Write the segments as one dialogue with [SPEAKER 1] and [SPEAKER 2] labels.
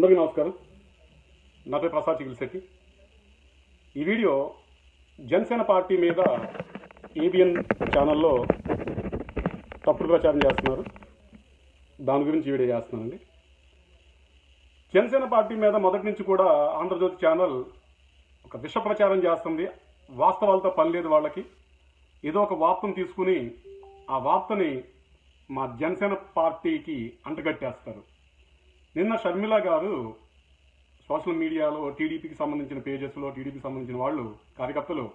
[SPEAKER 1] అందరికీ నమస్కారం. నా పేరు ప్రసాద్ చికిల్శెట్టి ఈ వీడియో జనసేన పార్టీ మీద ఏబిఎన్ ఛానల్లో తప్పుడు ప్రచారం చేస్తున్నారు. దాని గురించి వీడియో చేస్తున్నానండి. జనసేన పార్టీ మీద మొదటి నుంచి కూడా ఆంధ్రజ్యోతి ఛానల్ ఒక విష ప్రచారం చేస్తుంది. వాస్తవాలతో పని లేదు వాళ్ళకి. ఏదో ఒక వార్తను తీసుకుని ఆ వార్తని మా జనసేన పార్టీకి అంటగట్టేస్తారు. నిన్న షర్మిల గారు సోషల్ మీడియాలో టీడీపీకి సంబంధించిన పేజెస్లో టీడీపీకి సంబంధించిన వాళ్ళు కార్యకర్తలు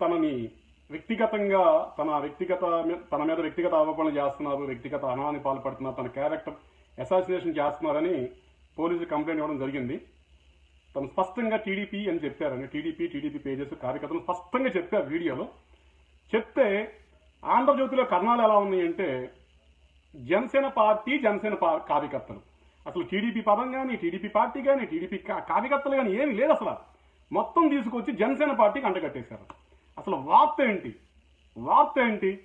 [SPEAKER 1] తనని వ్యక్తిగతంగా తన వ్యక్తిగత తన మీద వ్యక్తిగత ఆరోపణలు చేస్తున్నారు వ్యక్తిగత అనాన్ని పాల్పడుతున్నారు తన క్యారెక్టర్ అసాసినేషన్ చేస్తున్నారని పోలీసులు కంప్లైంట్ ఇవ్వడం జరిగింది. తను స్పష్టంగా టీడీపీ అని చెప్పారని టీడీపీ టీడీపీ పేజెస్ కార్యకర్తలు స్పష్టంగా చెప్పారు వీడియోలో. చెప్తే ఆంధ్రజ్యోతిలో కర్ణాలు ఎలా ఉన్నాయంటే జనసేన పార్టీ జనసేన పా- కార్యకర్తలు. అసలు టీడీపీ పదం కానీ టీడీపీ పార్టీ కానీ టీడీపీ కార్యకర్తలు కానీ ఏమీ లేదు అసలు. మొత్తం తీసుకొచ్చి జనసేన పార్టీకి అంటగట్టేశారు. అసలు వార్త ఏంటి? వార్త ఏంటి?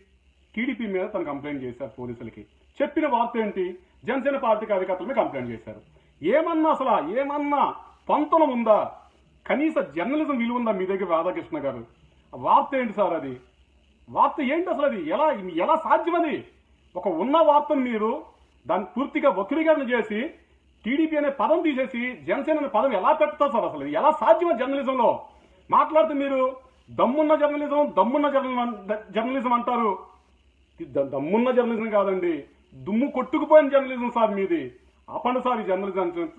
[SPEAKER 1] టీడీపీ మీద తను కంప్లైంట్ చేశారు పోలీసులకి. చెప్పిన వార్త ఏంటి? జనసేన పార్టీ కార్యకర్తల మీద కంప్లైంట్ చేశారు. ఏమన్నా అసలు ఏమన్నా పంతనం ఉందా? కనీస జర్నలిజం విలువ ఉందా మీ దగ్గర రాధాకృష్ణ గారు? వార్త ఏంటి సార్ అది? వార్త ఏంటి అసలు అది? ఎలా ఎలా సాధ్యం అది? ఒక ఉన్న వార్తను మీరు దాన్ని పూర్తిగా వక్రీకరణ చేసి టీడీపీ అనే పదం తీసేసి జనసేన అనే పదం ఎలా పెడతారు సార్ అసలు? ఎలా సాధ్యమా జర్నలిజంలో? మాట్లాడితే మీరు దమ్మున్న జర్నలిజం దమ్మున్న జర్నలిజం జర్నలిజం అంటారు. దమ్మున్న జర్నలిజం కాదండి. దుమ్ము కొట్టుకుపోయిన జర్నలిజం సార్ మీది. అపండి సార్ ఈ జర్నలిజం.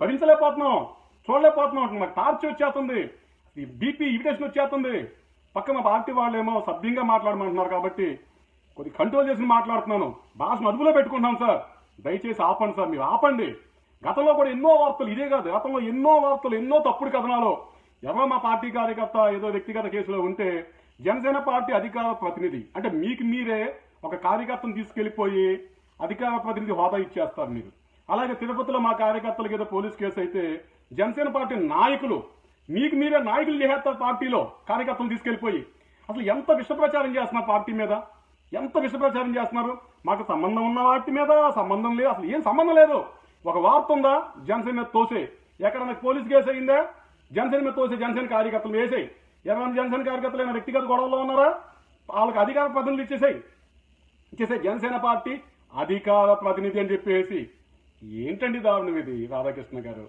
[SPEAKER 1] భరించలేకపోతున్నాం. చూడలేకపోతున్నాం నాకు టార్చ్ వచ్చేస్తుంది. ఈ బీపీ ఇవిటేషన్ వచ్చేస్తుంది. పక్కన పార్టీ వాళ్ళేమో సభ్యంగా మాట్లాడమంటున్నారు కాబట్టి కొద్ది కంట్రోల్ చేసి మాట్లాడుతున్నాను. భాషను అదుపులో పెట్టుకుంటున్నాం సార్ దయచేసి ఆపండి సార్ మీరు ఆపండి. గతంలో కూడా ఎన్నో వార్తలు ఇదే కాదు గతంలో ఎన్నో వార్తలు ఎన్నో తప్పుడు కథనాలు. ఎవరో మా పార్టీ కార్యకర్త ఏదో వ్యక్తిగత కేసులో ఉంటే జనసేన పార్టీ అధికార ప్రతినిధి అంటే మీకు మీరే ఒక కార్యకర్తను తీసుకెళ్ళిపోయి అధికార ప్రతినిధి హోదా ఇచ్చేస్తారు మీరు. అలాగే తిరుపతిలో మా కార్యకర్తలకు ఏదో పోలీస్ కేసు అయితే జనసేన పార్టీ నాయకులు మీకు మీరే నాయకులు చేసేస్తారు పార్టీలో కార్యకర్తలు తీసుకెళ్ళిపోయి అసలు ఎంత విష ప్రచారం చేస్తున్నారు పార్టీ మీద? ఎంత విషప్రచారం చేస్తున్నారు? మాకు సంబంధం ఉన్న వాటి మీద సంబంధం లేదు అసలు ఏం సంబంధం లేదు. ఒక వార్త ఉందా? జనసేన మీద తోసే. ఎక్కడన్నా పోలీస్ కేసు అయిందా? జనసేన మీద తోసే జనసేన కార్యకర్తలు వేసేయి. ఎవరైనా జనసేన కార్యకర్తలు ఏమైనా వ్యక్తిగత గొడవలో ఉన్నారా? వాళ్ళకి అధికార ప్రతినిధులు ఇచ్చేసాయి. ఇచ్చేసే జనసేన పార్టీ అధికార ప్రతినిధి అని చెప్పేసి. ఏంటండి దారుణం ఇది రాధాకృష్ణ గారు?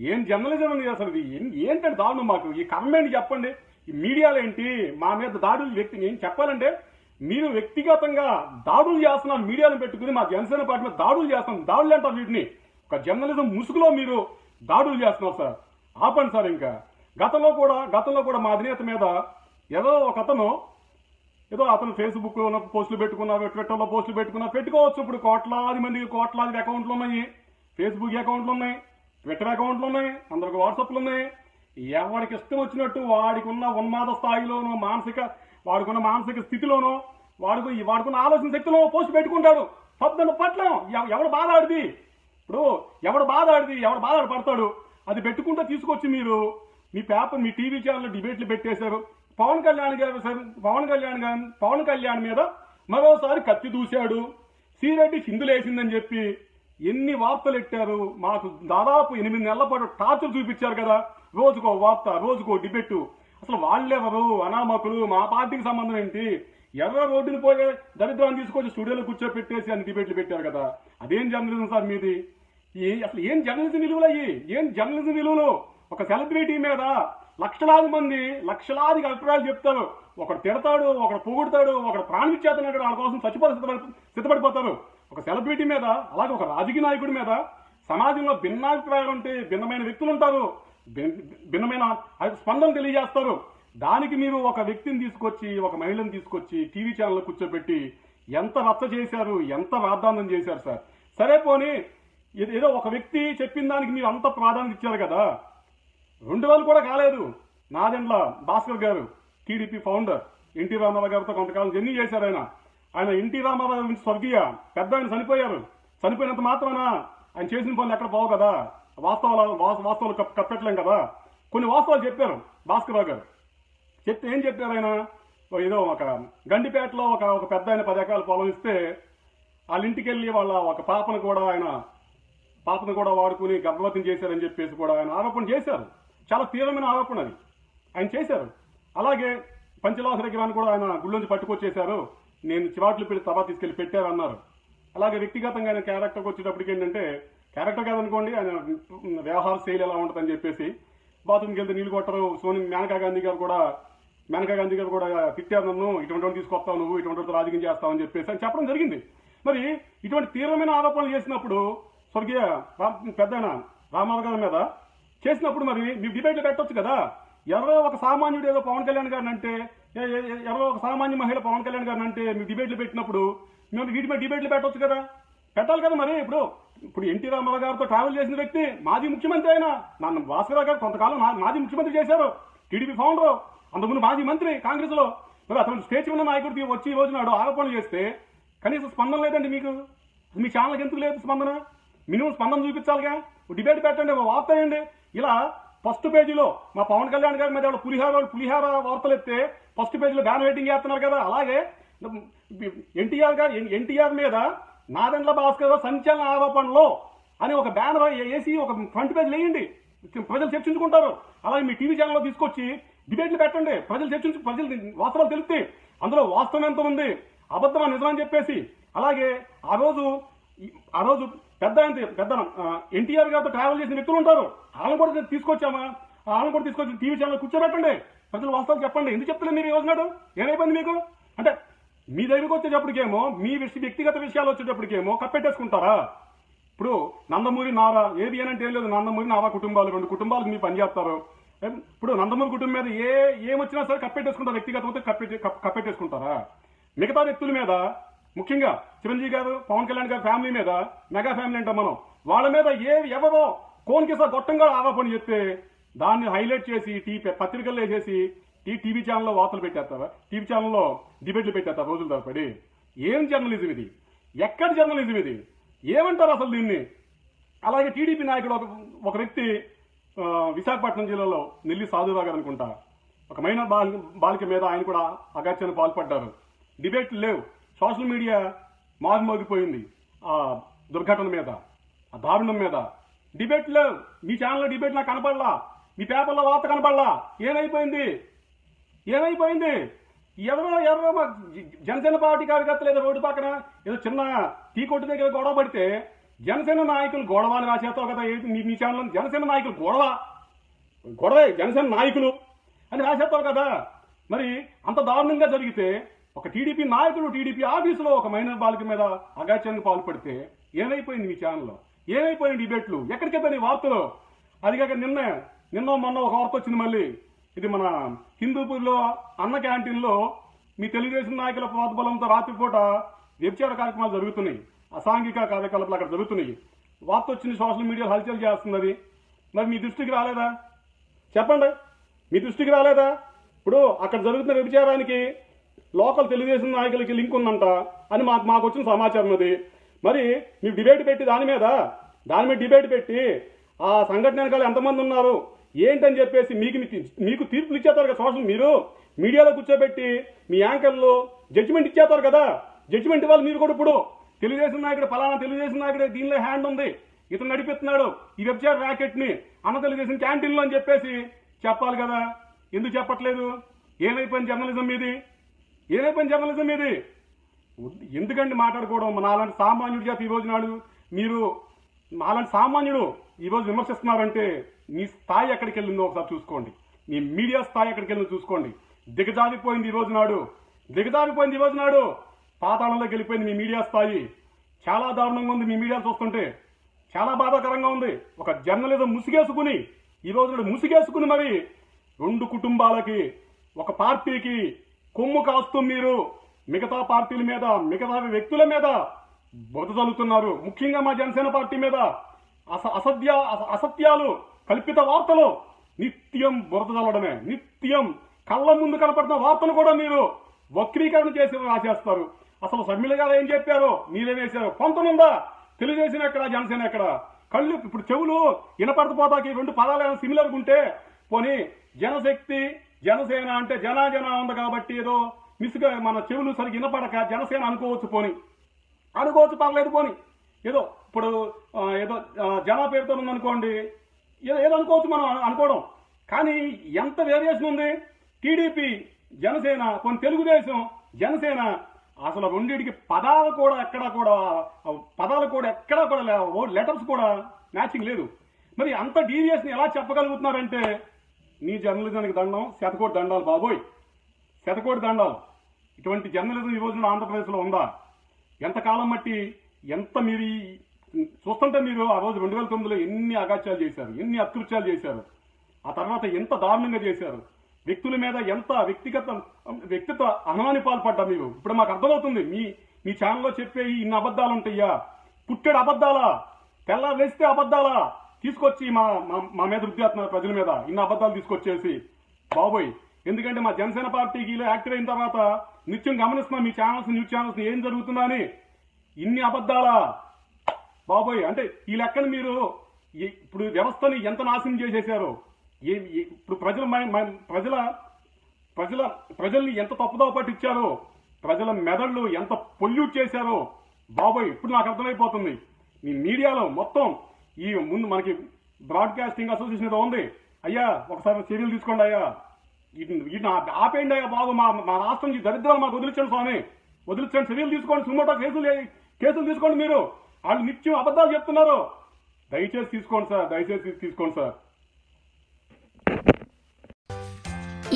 [SPEAKER 1] ఏం జర్నలిజం ఉంది అసలు ఇది? ఏంటంటే దారుణం మాకు? ఈ కమ్మేంటి చెప్పండి. ఈ మీడియాలో ఏంటి? మా మీద దాడులు వ్యక్తిని ఏం చెప్పాలంటే మీరు వ్యక్తిగతంగా దాడులు చేస్తున్నారు మీడియాను పెట్టుకుని మా జనసేన పార్టీ మీద దాడులు చేస్తున్నారు దాడులు అంటారు వీటిని. ఒక జర్నలిజం ముసుగులో మీరు దాడులు చేస్తున్నారు సార్. ఆపండి సార్ ఇంకా. గతంలో కూడా గతంలో కూడా మా అధినేత మీద ఏదో ఒక అతను ఏదో అతను ఫేస్బుక్లో ఉన్న పోస్టులు పెట్టుకున్నా ట్విట్టర్లో పోస్టులు పెట్టుకున్నా పెట్టుకోవచ్చు. ఇప్పుడు కోట్లాది మందికి కోట్లాది అకౌంట్లు ఉన్నాయి. ఫేస్బుక్ అకౌంట్లు ఉన్నాయి. ట్విట్టర్ అకౌంట్లు ఉన్నాయి. అందరికి వాట్సాప్లు ఉన్నాయి. ఎవరికి ఇష్టం వచ్చినట్టు వాడికి ఉన్న ఉన్మాద స్థాయిలోనూ మానసిక వాడుకున్న మానసిక స్థితిలోనో వాడుకు వాడుకున్న ఆలోచన శక్తిలో పోస్ట్ పెట్టుకుంటాడు. పద్దన పట్ల ఎవడు బాధ ఆడిది ఇప్పుడు ఎవడు బాధ ఆడిది ఎవడు బాధ పడతాడు? అది పెట్టుకుంటే తీసుకొచ్చి మీరు మీ పేపర్ మీ టీవీ ఛానల్ డిబేట్లు పెట్టేశారు. పవన్ కళ్యాణ్ గారు సార్ పవన్ కళ్యాణ్ గారు పవన్ కళ్యాణ్ మీద మరోసారి కత్తి దూశాడు. సిరెడ్డి చిందులేసిందని చెప్పి ఎన్ని వార్తలు ఎట్టారు? మాకు దాదాపు ఎనిమిది నెలల పాటు టార్చర్ చూపించారు కదా. రోజుకో వార్త రోజుకో డిబెట్టు. అసలు వాళ్ళెవరు అనామకులు మా పార్టీకి సంబంధం ఏంటి? ఎర్ర రోడ్డుని పోయే దరిద్రాన్ని తీసుకొచ్చి స్టూడియోలో కూర్చోపెట్టేసి అని డిబేట్లు పెట్టారు కదా. అదేం జర్నలిజం సార్ మీది? ఈ అసలు ఏం జర్నలిజం విలువలు అయ్యి? ఏం జర్నలిజం విలువలు? ఒక సెలబ్రిటీ మీద లక్షలాది మంది లక్షలాది అభిప్రాయాలు చెప్తారు. ఒకడు తిడతాడు ఒకడు పొగుడతాడు ఒకడు ప్రాణం వాళ్ళ కోసం చచ్చిపోతే సిద్ధపడి సిద్ధపడిపోతారు. ఒక సెలబ్రిటీ మీద అలాగే ఒక రాజకీయ నాయకుడి మీద సమాజంలో భిన్నాభిప్రాయాలు ఉంటే భిన్నమైన వ్యక్తులు ఉంటారు. భిన్నమైన స్పందన తెలియజేస్తారు. దానికి మీరు ఒక వ్యక్తిని తీసుకొచ్చి ఒక మహిళను తీసుకొచ్చి టీవీ ఛానల్లో కూర్చోబెట్టి ఎంత రచ్చ చేశారు ఎంత రాద్ధాంతం చేశారు సార్? సరే పోనీ ఏదో ఒక వ్యక్తి చెప్పిన దానికి మీరు అంత ప్రాధాన్యత ఇచ్చారు కదా. రెండు వేలు కూడా కాలేదు. నాదెండ్ల భాస్కర్ గారు టీడీపీ ఫౌండర్ ఎన్టీ రామారావు గారితో కొంతకాలం జర్నీ చేశారు ఆయన. ఆయన ఎన్టీ రామారావు స్వర్గీయ పెద్ద ఆయన చనిపోయారు. చనిపోయినంత మాత్రాన ఆయన చేసిన పనులు ఎక్కడ పోవు కదా. వాస్తవాలు వాస్తవాలు కప్పెట్టలేం కదా? కొన్ని వాస్తవాలు చెప్పారు భాస్కర్ రావు గారు. చెప్తే ఏం చెప్పారు ఆయన? ఏదో ఒక గండిపేటలో ఒక ఒక పెద్ద ఆయన పది ఎకరాలు పొలం ఇస్తే వాళ్ళ ఇంటికి వెళ్ళి వాళ్ళ ఒక పాపను కూడా ఆయన పాపను కూడా వాడుకుని గర్భవతిని చేశారని చెప్పేసి కూడా ఆయన ఆరోపణ చేశారు. చాలా తీవ్రమైన ఆరోపణ అది. ఆయన చేశారు. అలాగే పంచలాస విగ్రహాన్ని కూడా ఆయన గుళ్ళోంచి పట్టుకొచ్చేశారు. నేను చివాట్లు పెళ్ళి తబా తీసుకెళ్ళి పెట్టారన్నారు. అలాగే వ్యక్తిగతంగా ఆయన క్యారెక్టర్కి వచ్చేటప్పటికి ఏంటంటే క్యారెక్టర్ కాదనుకోండి ఆయన వ్యవహార శైలి ఎలా ఉంటుందని చెప్పేసి బాత్రూమ్కి వెళ్తే నీళ్ళు కొట్టరు. సోని మేనకా గాంధీ గారు కూడా మేనకా గాంధీ గారు కూడా తిట్టారు నన్ను ఇటువంటి తీసుకొస్తావు నువ్వు ఇటువంటి రాజకీయం చేస్తావు అని చెప్పేసి అని చెప్పడం జరిగింది. మరి ఇటువంటి తీవ్రమైన ఆరోపణలు చేసినప్పుడు స్వర్గీయ రా- పెద్ద రామారావు గారి మీద చేసినప్పుడు మరి మీరు డిబేట్లు పెట్టవచ్చు కదా. ఎవరో ఒక సామాన్యుడు ఏదో పవన్ కళ్యాణ్ గారిని అంటే ఏ- ఎవరో ఒక సామాన్య మహిళ పవన్ కళ్యాణ్ గారిని అంటే మీరు డిబేట్లు పెట్టినప్పుడు మేము వీటి మీద డిబేట్లు పెట్టవచ్చు కదా. పెట్టాలి కదా మరి ఇప్పుడు. ఇప్పుడు ఎన్టీ రామారావు గారితో ట్రావెల్ చేసిన వ్యక్తి మాజీ ముఖ్యమంత్రి అయినా. నన్ను భాస్కర్ గారు కొంతకాలం మాజీ ముఖ్యమంత్రి చేశారు. టీడీపీ ఫౌండర్ అంతకుముందు మాజీ మంత్రి కాంగ్రెస్లో మరి అతను స్టేజ్ ఉన్న నాయకుడికి వచ్చి ఈ రోజు నాడు ఆరోపణలు చేస్తే కనీసం స్పందన లేదండి మీకు? మీ ఛానల్కి ఎందుకు లేదు స్పందన? మినిమం స్పందన చూపించాలిగా? డిబేట్ పెట్టండి ఒక వార్త వేయండి. ఇలా ఫస్ట్ పేజీలో మా పవన్ కళ్యాణ్ గారి మీద పులిహార పులిహార వార్తలు ఎత్తే ఫస్ట్ పేజీలో బ్యాన్ వెయిటింగ్ చేస్తున్నారు కదా. అలాగే ఎన్టీఆర్ గారు ఎన్టీఆర్ మీద నాదెండ్ల భాస్కర్ సంచలన ఆరోపణలో అని ఒక బ్యానర్ వేసి ఒక ఫ్రంట్ పేజ్ వేయండి ప్రజలు చర్చించుకుంటారు. అలాగే మీ టీవీ ఛానల్లో తీసుకొచ్చి డిబేట్లు పెట్టండి. ప్రజలు చర్చించు ప్రజలు వాస్తవాలు తెలిస్తే అందులో వాస్తవం ఎంత ఉంది? అబద్ధమా నిజమని చెప్పేసి. అలాగే ఆ రోజు ఆ రోజు పెద్ద పెద్ద ఎన్టీఆర్ గారితో ట్రావెల్ చేసిన వ్యక్తులు ఉంటారు. వాళ్ళని కూడా తీసుకొచ్చామా? వాళ్ళని కూడా తీసుకొచ్చి టీవీ ఛానల్ కూర్చోబెట్టండి. ప్రజలు వాస్తవాలు చెప్పండి. ఎందుకు చెప్తలేదు మీరు ఈ రోజు నాడు? ఏమైపోయింది మీకు? అంటే మీ దగ్గరికి వచ్చేటప్పటికేమో మీ విష- వ్యక్తిగత విషయాలు వచ్చేటప్పటికేమో కప్పెట్టేసుకుంటారా? ఇప్పుడు నందమూరి నారా ఏది అని అంటే ఏం లేదు నందమూరి నారా కుటుంబాలు రెండు కుటుంబాలకు మీరు పనిచేస్తారు ఇప్పుడు నందమూరి కుటుంబం మీద ఏ ఏమొచ్చినా సరే కప్పెట్టేసుకుంటారు వ్యక్తిగత కప్పెట్టే కప్పెట్టేసుకుంటారా? మిగతా వ్యక్తుల మీద ముఖ్యంగా చిరంజీవి గారు పవన్ కళ్యాణ్ గారి ఫ్యామిలీ మీద మెగా ఫ్యామిలీ అంటాం మనం వాళ్ళ మీద ఏ ఎవరో కోన్కిసా గొట్టంగా ఆరోపణ చెప్తే దాన్ని హైలైట్ చేసి టీ పత్రికల్లో వేసేసి టీ టీవీ ఛానల్లో వార్తలు పెట్టేస్తావా? టీవీ ఛానల్లో డిబేట్లు పెట్టేస్తారు రోజుల తరపడి ఏం జర్నలిజం ఇది? ఎక్కడ జర్నలిజం ఇది? ఏమంటారు అసలు దీన్ని? అలాగే టీడీపీ నాయకుడు ఒక వ్యక్తి విశాఖపట్నం జిల్లాలో నెల్లి సాధురావు గారు అనుకుంటా. ఒక మైనర్ బాలి బాలిక మీద ఆయన కూడా అగత్యాన్ని పాల్పడ్డారు. డిబేట్లు లేవు. సోషల్ మీడియా మారుమోగిపోయింది ఆ దుర్ఘటన మీద ఆ దారుణం మీద. డిబేట్ లేవు. మీ ఛానల్లో డిబేట్ నాకు కనపడలా. మీ పేపర్లో వార్త కనపడలా. ఏమైపోయింది? ఏమైపోయింది? ఎవరో ఎవరో మా జనసేన పార్టీ కార్యకర్తలు ఏదో రోడ్డు పక్కన ఏదో చిన్న టీ కొట్టు దగ్గర గొడవ పడితే జనసేన నాయకులు గొడవ అని రాసేస్తావు కదా మీ మీ ఛానల్ జనసేన నాయకులు గొడవ. గొడవే జనసేన నాయకులు అని రాసేస్తావు కదా. మరి అంత దారుణంగా జరిగితే ఒక టీడీపీ నాయకుడు టీడీపీ ఆఫీసులో ఒక మైనర్ బాలిక మీద అగాత్యానికి పాల్పడితే ఏమైపోయింది మీ ఛానల్లో ఏమైపోయింది డిబేట్లు ఎక్కడికి పోయినాయి వార్తలు? అది కాక నిన్న నిన్న మొన్న ఒక వార్త వచ్చింది మళ్ళీ. ఇది మన హిందూపూర్లో అన్న క్యాంటీన్లో మీ తెలుగుదేశం నాయకుల ప్రోద్బలంతో రాత్రిపూట వ్యభిచార కార్యక్రమాలు జరుగుతున్నాయి. అసాంఘిక కార్యకలాపాలు అక్కడ జరుగుతున్నాయి. వార్త వచ్చింది సోషల్ మీడియా హల్చల్ చేస్తున్నది. మరి మీ దృష్టికి రాలేదా? చెప్పండి. మీ దృష్టికి రాలేదా? ఇప్పుడు అక్కడ జరుగుతున్న వ్యభిచారానికి లోకల్ తెలుగుదేశం నాయకులకి లింక్ ఉందంట అని మాకు మాకు వచ్చిన సమాచారం అది. మరి మీరు డిబేట్ పెట్టి దాని మీద దాని మీద డిబేట్ పెట్టి ఆ సంఘటన వెనకాల ఎంతమంది ఉన్నారు? ఏంటని చెప్పేసి మీకు మీకు తీర్పులు ఇచ్చేస్తారు కదా సోషల్ మీరు? మీడియాలో కూర్చోబెట్టి మీ యాంకర్లు జడ్జిమెంట్ ఇచ్చేస్తారు కదా? జడ్జిమెంట్ ఇవ్వాలి మీరు కూడా ఇప్పుడు. తెలుగుదేశం నాయకుడు ఫలానా తెలుగుదేశం నాయకుడు దీనిలో హ్యాండ్ ఉంది. ఇతను నడిపిస్తున్నాడు ఈ వెబ్సైట్ ర్యాకెట్ని. అన్న తెలుగుదేశం క్యాంటీన్లో అని చెప్పేసి చెప్పాలి కదా. ఎందుకు చెప్పట్లేదు? ఏమైపోయింది జర్నలిజం మీది? ఏమైపోయింది జర్నలిజం మీది? ఎందుకండి మాట్లాడుకోవడం? నాలాంటి సామాన్యుడి చేత ఈ రోజు నాడు మీరు నాలాంటి సామాన్యుడు ఈరోజు విమర్శిస్తున్నారంటే మీ స్థాయి ఎక్కడికి వెళ్ళిందో ఒకసారి చూసుకోండి. మీ మీడియా స్థాయి ఎక్కడికి వెళ్ళిందో చూసుకోండి. దిగజారిపోయింది ఈ రోజు నాడు. దిగజారిపోయింది ఈ రోజు నాడు. పాతాళంలోకి వెళ్ళిపోయింది మీ మీడియా స్థాయి. చాలా దారుణంగా ఉంది మీ మీడియా చూస్తుంటే. చాలా బాధాకరంగా ఉంది. ఒక జర్నలిజం ముసిగేసుకుని ఈ రోజు నాడు ముసిగేసుకుని మరి రెండు కుటుంబాలకి ఒక పార్టీకి కొమ్ము కాస్తూ మీరు మిగతా పార్టీల మీద మిగతా వ్యక్తుల మీద బొత చల్లుతున్నారు ముఖ్యంగా మా జనసేన పార్టీ మీద. అస అసత్య అస- అసత్యాలు కల్పిత వార్తలు నిత్యం బురదలడమే నిత్యం కళ్ళ ముందు కనపడిన వార్తలు కూడా మీరు వక్రీకరణ చేసి రాసేస్తారు. అసలు సమ్మిళ గారు ఏం చెప్పారో మీరే వేశారు. పొంతనుందా తెలుగుదేశం ఎక్కడ జనసేన ఎక్కడ? కళ్ళు ఇప్పుడు చెవులు వినపడకపోతాకి రెండు పదాలు ఏమైనా సిమిలర్గా ఉంటే పోనీ జనశక్తి జనసేన అంటే జన జన ఉంది కాబట్టి ఏదో మిస్గా మన చెవులు సరిగ్గా వినపడక జనసేన అనుకోవచ్చు పోని. అనుకోవచ్చు పర్లేదు పోని. ఏదో ఇప్పుడు ఏదో ఆ, జనా పేరుతో ఉందనుకోండి ఏదో ఏదో అనుకోవచ్చు మనం అనుకోవడం. కానీ ఎంత వేరియేషన్ ఉంది? టీడీపీ జనసేన కొన్ని తెలుగుదేశం జనసేన అసలు రెండింటికి పదాలు కూడా ఎక్కడా కూడా పదాలు కూడా ఎక్కడా కూడా లేవు. లెటర్స్ కూడా మ్యాచింగ్ లేదు. మరి అంత డీవియేషన్ ఎలా చెప్పగలుగుతున్నారంటే నీ జర్నలిజానికి దండం శతకోటి దండాలు బాబోయ్. శతకోటి దండాలు. ఇటువంటి జర్నలిజం ఈ రోజున ఆంధ్రప్రదేశ్లో ఉందా? ఎంతకాలం మట్టి ఎంత మీరు చూస్తుంటే మీరు ఆ రోజు రెండు వేల తొమ్మిదిలో ఎన్ని అగాత్యాలు చేశారు ఎన్ని అకృత్యాలు చేశారు ఆ తర్వాత ఎంత దారుణంగా చేశారు వ్యక్తుల మీద ఎంత వ్యక్తిగత వ్యక్తిత్వ అహమాని పాల్పడ్డా మీరు? ఇప్పుడు మాకు అర్థమవుతుంది మీ మీ ఛానల్లో చెప్పే ఇన్ని అబద్ధాలు ఉంటాయ్యా పుట్టాడు అబద్ధాలా? తెల్ల వేస్తే అబద్ధాలా? తీసుకొచ్చి మా మా- మీద రుద్దేస్తున్నారు ప్రజల మీద ఇన్ని అబద్ధాలు తీసుకొచ్చేసి. బాబోయ్ ఎందుకంటే మా జనసేన పార్టీకి ఇలా యాక్టివ్ అయిన తర్వాత నిత్యం గమనిస్తున్నాం మీ ఛానల్స్ న్యూస్ ఛానల్స్ ఏం జరుగుతుందని ఇన్ని అబద్ధాలా? బాబోయ్ అంటే ఈ లెక్కను మీరు ఇప్పుడు వ్యవస్థని ఎంత నాశనం చేసేసారో ఏ ఇప్పుడు ప్రజల ప్రజల ప్రజల ప్రజల్ని ఎంత తప్పుదో పట్టించారో ప్రజల మెదళ్ళు ఎంత పొల్యూట్ చేశారో బాబోయ్ ఇప్పుడు నాకు అర్థమైపోతుంది. మీ మీడియాలో మొత్తం ఈ ముందు మనకి బ్రాడ్కాస్టింగ్ అసోసియేషన్ ఏదో ఉంది. అయ్యా ఒకసారి చర్యలు తీసుకోండి అయ్యా. వీటిని ఆపేయండి అయ్యా బాబు మా మా రాష్ట్రం నుంచి దరిద్రాలు మాకు వదిలించండి స్వామి. వదిలించండి చర్యలు తీసుకోండి సుమోటో కేసులు కేసులు తీసుకోండి మీరు. వాళ్ళు నిత్యం అబద్ధాలు చెప్తున్నారు. దయచేసి తీసుకోండి సార్ దయచేసి తీసుకోండి సార్.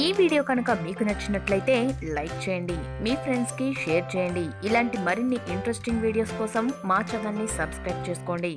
[SPEAKER 2] ఈ వీడియో కనుక మీకు నచ్చినట్లయితే లైక్ చేయండి మీ ఫ్రెండ్స్కి షేర్ చేయండి. ఇలాంటి మరిన్ని ఇంట్రెస్టింగ్ వీడియోస్ కోసం మా ఛానల్ని సబ్స్క్రైబ్ చేసుకోండి.